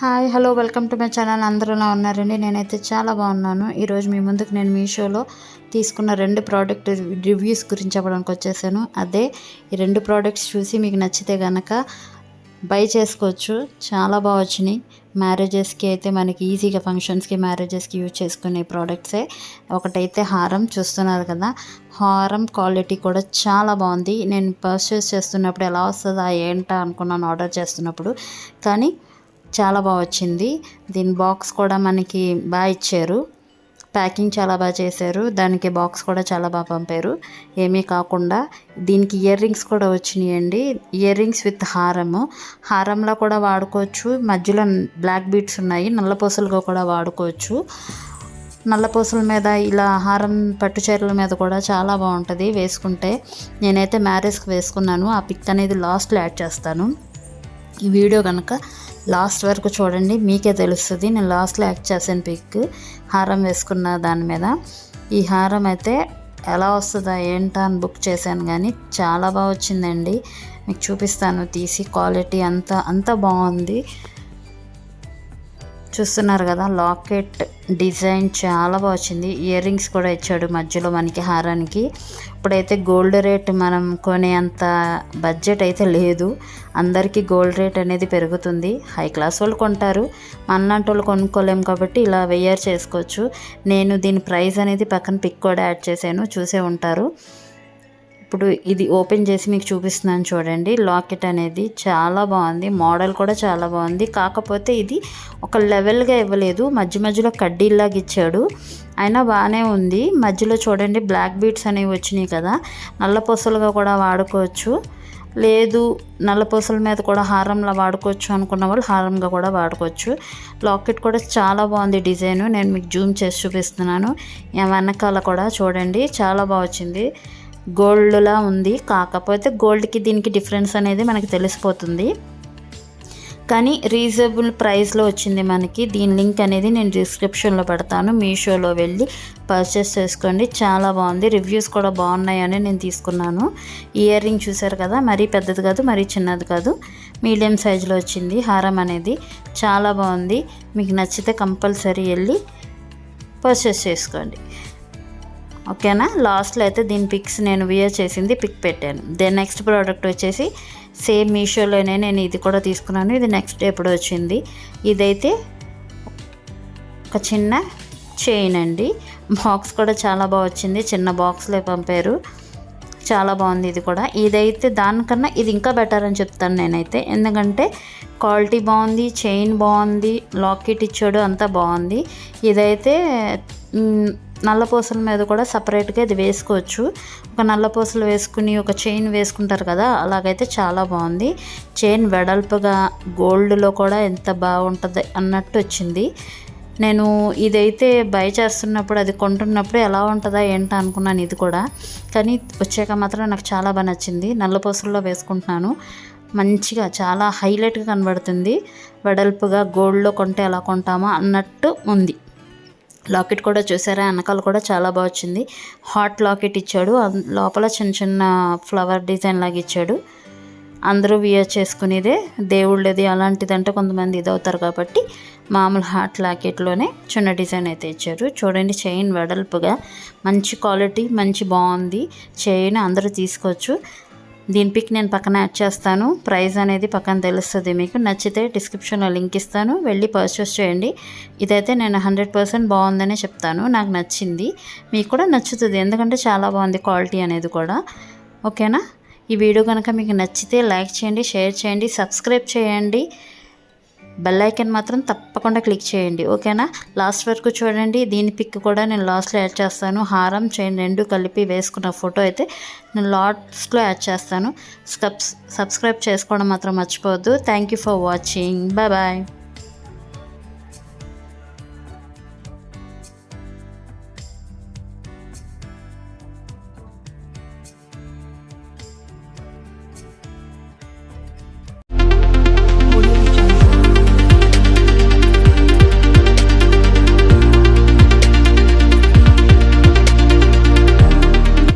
Hi hello welcome to my channel. అందరూలా ఉన్నారండి? నేనైతే చాలా బాగున్నాను. ఈరోజు మీ ముందుకు నేను మీషోలో తీసుకున్న రెండు ప్రోడక్ట్ రివ్యూస్ గురించి చెప్పడానికి వచ్చేసాను. అదే ఈ రెండు ప్రోడక్ట్స్ చూసి మీకు నచ్చితే కనుక బై చేసుకోవచ్చు. చాలా బాగా వచ్చినాయి. మ్యారేజెస్కి అయితే మనకి ఈజీగా ఫంక్షన్స్కి మ్యారేజెస్కి యూజ్ చేసుకునే ప్రోడక్ట్సే ఒకటైతే హారం. చూస్తున్నారు కదా హారం క్వాలిటీ కూడా చాలా బాగుంది. నేను పర్చేస్ చేస్తున్నప్పుడు ఎలా వస్తుందా ఏంటా అనుకున్నాను ఆర్డర్ చేస్తున్నప్పుడు. కానీ చాలా బాగా వచ్చింది. దీని బాక్స్ కూడా మనకి బాగా ఇచ్చారు. ప్యాకింగ్ చాలా బాగా చేశారు. దానికి బాక్స్ కూడా చాలా బాగా పంపారు. ఏమీ కాకుండా దీనికి ఇయర్ రింగ్స్ కూడా వచ్చినాయండి. ఇయర్ రింగ్స్ విత్ హారము. హారంలో కూడా వాడుకోవచ్చు. మధ్యలో బ్లాక్ బీట్స్ ఉన్నాయి. నల్లపూసలుగా కూడా వాడుకోవచ్చు. నల్లపూసల మీద ఇలా హారం పట్టు చీరల మీద కూడా చాలా బాగుంటుంది వేసుకుంటే. నేనైతే మ్యారేజ్కి వేసుకున్నాను. ఆ పిక్ అనేది లాస్ట్లో యాడ్ చేస్తాను. ఈ వీడియో కనుక లాస్ట్ వరకు చూడండి మీకే తెలుస్తుంది. నేను లాస్ట్లో యాక్ట్ చేశాను పిక్ హారం వేసుకున్న దాని మీద. ఈ హారం అయితే ఎలా వస్తుందా ఏంటా అని బుక్ చేశాను కానీ చాలా బాగా వచ్చిందండి. మీకు చూపిస్తాను తీసి క్వాలిటీ అంతా అంతా బాగుంది. చూస్తున్నారు కదా లాకెట్ డిజైన్ చాలా బాగా వచ్చింది. ఇయర్ రింగ్స్ కూడా ఇచ్చాడు మధ్యలో మనకి హారానికి. ఇప్పుడైతే గోల్డ్ రేట్ మనం కొనే అంత బడ్జెట్ అయితే లేదు. అందరికీ గోల్డ్ రేట్ అనేది పెరుగుతుంది. హై క్లాస్ వాళ్ళు కొంటారు. మనలాంటి వాళ్ళు కొనుక్కోలేము కాబట్టి ఇలా వెయ్యర్ చేసుకోవచ్చు. నేను దీని ప్రైస్ అనేది పక్కన పిక్ కూడా యాడ్ చేశాను. చూసే ఉంటారు. ఇప్పుడు ఇది ఓపెన్ చేసి మీకు చూపిస్తున్నాను చూడండి. లాకెట్ అనేది చాలా బాగుంది. మోడల్ కూడా చాలా బాగుంది. కాకపోతే ఇది ఒక లెవెల్గా ఇవ్వలేదు. మధ్య మధ్యలో కడ్డీలాగా ఇచ్చాడు. అయినా బాగానే ఉంది. మధ్యలో చూడండి బ్లాక్ బీట్స్ అనేవి వచ్చినాయి కదా. నల్ల పొసలుగా కూడా వాడుకోవచ్చు. లేదు నల్ల పొసల మీద కూడా హారంలా వాడుకోవచ్చు అనుకున్న వాళ్ళు హారంగా కూడా వాడుకోవచ్చు. లాకెట్ కూడా చాలా బాగుంది డిజైన్. నేను మీకు జూమ్ చేసి చూపిస్తున్నాను. వెనకాల కూడా చూడండి. చాలా బాగా వచ్చింది. గోల్డ్లా ఉంది. కాకపోతే గోల్డ్కి దీనికి డిఫరెన్స్ అనేది మనకి తెలిసిపోతుంది. కానీ రీజనబుల్ ప్రైస్లో వచ్చింది మనకి. దీని లింక్ అనేది నేను డిస్క్రిప్షన్లో పెడతాను. మీషోలో వెళ్ళి పర్చేస్ చేసుకోండి. చాలా బాగుంది. రివ్యూస్ కూడా బాగున్నాయని నేను తీసుకున్నాను. ఇయర్ రింగ్ చూసారు కదా? మరీ పెద్దది కాదు మరీ చిన్నది కాదు. మీడియం సైజులో వచ్చింది. హారం అనేది చాలా బాగుంది. మీకు నచ్చితే కంపల్సరీ వెళ్ళి పర్చేస్ చేసుకోండి. ఓకేనా? లాస్ట్లో అయితే దీని పిక్స్ నేను వియర్ చేసింది పిక్ పెట్టాను. దెన్ నెక్స్ట్ ప్రోడక్ట్ వచ్చేసి సేమ్ మీషోలోనే నేను ఇది కూడా తీసుకున్నాను. ఇది నెక్స్ట్ ఎప్పుడు వచ్చింది? ఇదైతే ఒక చిన్న చైన్ అండి. బాక్స్ కూడా చాలా బాగా వచ్చింది. చిన్న బాక్స్లో పంపారు. చాలా బాగుంది ఇది కూడా. ఇదైతే దానికన్నా ఇది ఇంకా బెటర్ అని చెప్తాను నేనైతే. ఎందుకంటే క్వాలిటీ బాగుంది చైన్ బాగుంది లాకెట్ ఇచ్చాడు అంతా బాగుంది. ఇదైతే నల్ల పూసల మీద కూడా సపరేట్గా ఇది వేసుకోవచ్చు. ఒక నల్ల పూసలు వేసుకుని ఒక చైన్ వేసుకుంటారు కదా అలాగైతే చాలా బాగుంది. చైన్ వెడల్పుగా గోల్డ్లో కూడా ఎంత బాగుంటుంది అన్నట్టు వచ్చింది. నేను ఇదైతే బై చేస్తున్నప్పుడు అది కొంటున్నప్పుడు ఎలా ఉంటుందా ఏంటో అనుకున్నాను ఇది కూడా. కానీ వచ్చాక మాత్రం నాకు చాలా బాగా నచ్చింది. నల్ల పూసల్లో వేసుకుంటున్నాను. మంచిగా చాలా హైలైట్గా కనబడుతుంది. వెడల్పుగా గోల్డ్లో కొంటే ఎలా కొంటామో అన్నట్టు ఉంది. లాకెట్ కూడా చూసారా? వెనకాల కూడా చాలా బాగా వచ్చింది. హాట్ లాకెట్ ఇచ్చాడు. లోపల చిన్న చిన్న ఫ్లవర్ డిజైన్ లాగా ఇచ్చాడు. అందరూ వియర్ చేసుకునేదే దేవుళ్ళది అలాంటిదంటే కొంతమంది ఇది అవుతారు కాబట్టి మామూలు హాట్ లాకెట్లోనే చిన్న డిజైన్ అయితే ఇచ్చారు. చూడండి చైన్ వెడల్పుగా మంచి క్వాలిటీ మంచి బాగుంది. చైన్ అందరూ తీసుకోవచ్చు. దీని పిక్ నేను పక్కన యాడ్ చేస్తాను. ప్రైస్ అనేది పక్కన తెలుస్తుంది మీకు. నచ్చితే డిస్క్రిప్షన్లో లింక్ ఇస్తాను. వెళ్ళి పర్చేస్ చేయండి. ఇదైతే నేను హండ్రెడ్ పర్సెంట్ బాగుందనే చెప్తాను. నాకు నచ్చింది. మీకు కూడా నచ్చుతుంది. ఎందుకంటే చాలా బాగుంది క్వాలిటీ అనేది కూడా. ఓకేనా? ఈ వీడియో కనుక మీకు నచ్చితే లైక్ చేయండి షేర్ చేయండి సబ్స్క్రైబ్ చేయండి. బెల్ ఐకన్ మాత్రం తప్పకుండా క్లిక్ చేయండి ఓకేనా? లాస్ట్ వరకు చూడండి దీని పిక్ కూడా నేను లాస్ట్లో యాడ్ చేస్తాను. హారం చైన్ రెండు కలిపి వేసుకున్న ఫోటో అయితే నేను లాస్ట్లో యాడ్ చేస్తాను. సబ్స్క్రైబ్ చేసుకోవడం మాత్రం మర్చిపోవద్దు. Thank you for watching. Bye bye.